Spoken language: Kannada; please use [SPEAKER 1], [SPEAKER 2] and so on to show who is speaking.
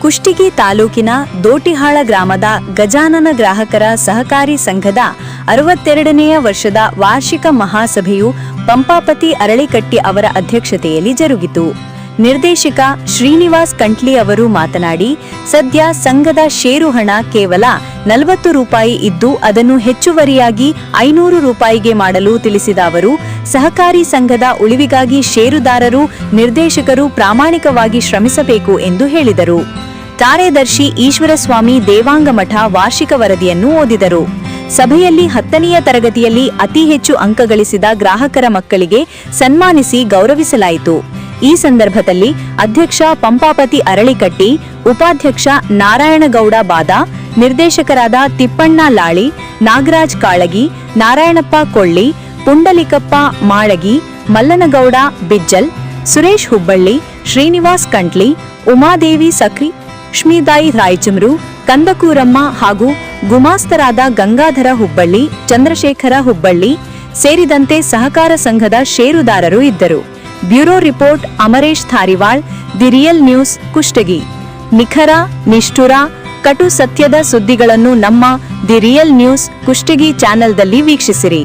[SPEAKER 1] ಕುಷ್ಟಗಿ ತಾಲೂಕಿನ ದೋಟಿಹಾಳ ಗ್ರಾಮದ ಗಜಾನನ ಗ್ರಾಹಕರ ಸಹಕಾರಿ ಸಂಘದ ಅರವತ್ತೆರಡನೆಯ ವರ್ಷದ ವಾರ್ಷಿಕ ಮಹಾಸಭೆಯು ಪಂಪಾಪತಿ ಅರಳಿಕಟ್ಟಿ ಅವರ ಅಧ್ಯಕ್ಷತೆಯಲ್ಲಿ ಜರುಗಿತು. ನಿರ್ದೇಶಕ ಶ್ರೀನಿವಾಸ್ ಕಂಟ್ಲಿ ಅವರು ಮಾತನಾಡಿ, ಸದ್ಯ ಸಂಘದ ಷೇರು ಹಣ ಕೇವಲ ನಲವತ್ತು ರೂಪಾಯಿ ಇದ್ದು ಅದನ್ನು ಹೆಚ್ಚುವರಿಯಾಗಿ ಐನೂರು ರೂಪಾಯಿಗೆ ಮಾಡಲು ತಿಳಿಸಿದ ಅವರು, ಸಹಕಾರಿ ಸಂಘದ ಉಳಿವಿಗಾಗಿ ಷೇರುದಾರರು, ನಿರ್ದೇಶಕರು ಪ್ರಾಮಾಣಿಕವಾಗಿ ಶ್ರಮಿಸಬೇಕು ಎಂದು ಹೇಳಿದರು. ಕಾರ್ಯದರ್ಶಿ ಈಶ್ವರಸ್ವಾಮಿ ದೇವಾಂಗಮಠ ವಾರ್ಷಿಕ ವರದಿಯನ್ನು ಓದಿದರು. ಸಭೆಯಲ್ಲಿ ಹತ್ತನೆಯ ತರಗತಿಯಲ್ಲಿ ಅತಿ ಹೆಚ್ಚು ಅಂಕ ಗಳಿಸಿದ ಗ್ರಾಹಕರ ಮಕ್ಕಳಿಗೆ ಸನ್ಮಾನಿಸಿ ಗೌರವಿಸಲಾಯಿತು. ಈ ಸಂದರ್ಭದಲ್ಲಿ ಅಧ್ಯಕ್ಷ ಪಂಪಾಪತಿ ಅರಳಿಕಟ್ಟಿ, ಉಪಾಧ್ಯಕ್ಷ ನಾರಾಯಣಗೌಡ ಬಾದ, ನಿರ್ದೇಶಕರಾದ ತಿಪ್ಪಣ್ಣ ಲಾಳಿ, ನಾಗರಾಜ್ ಕಾಳಗಿ, ನಾರಾಯಣಪ್ಪ ಕೊಳ್ಳಿ, ಪುಂಡಲಿಕಪ್ಪ ಮಾಳಗಿ, ಮಲ್ಲನಗೌಡ ಬಿಜ್ಜಲ್, ಸುರೇಶ್ ಹುಬ್ಬಳ್ಳಿ, ಶ್ರೀನಿವಾಸ್ ಕಂಟ್ಲಿ, ಉಮಾದೇವಿ ಸಕ್ರಿ ಲಕ್ಷ್ಮೀದಾಯಿ ರಾಯಚಮರು, ಕಂದಕೂರಮ್ಮ ಹಾಗೂ ಗುಮಾಸ್ತರಾದ ಗಂಗಾಧರ ಹುಬ್ಬಳ್ಳಿ, ಚಂದ್ರಶೇಖರ ಹುಬ್ಬಳ್ಳಿ ಸೇರಿದಂತೆ ಸಹಕಾರ ಸಂಘದ ಷೇರುದಾರರು ಇದ್ದರು. Bureau report Amaresh Tharival, the real news Kushtagi. ನಿಖರ, ನಿಷ್ಠುರ, ಕಟು ಸತ್ಯದ ಸುದ್ದಿಗಳನ್ನು ನಮ್ಮ ದಿ ರಿಯಲ್ ನ್ಯೂಸ್ ಕುಷ್ಟಗಿ ಚಾನೆಲ್ದಲ್ಲಿ ವೀಕ್ಷಿಸಿರಿ.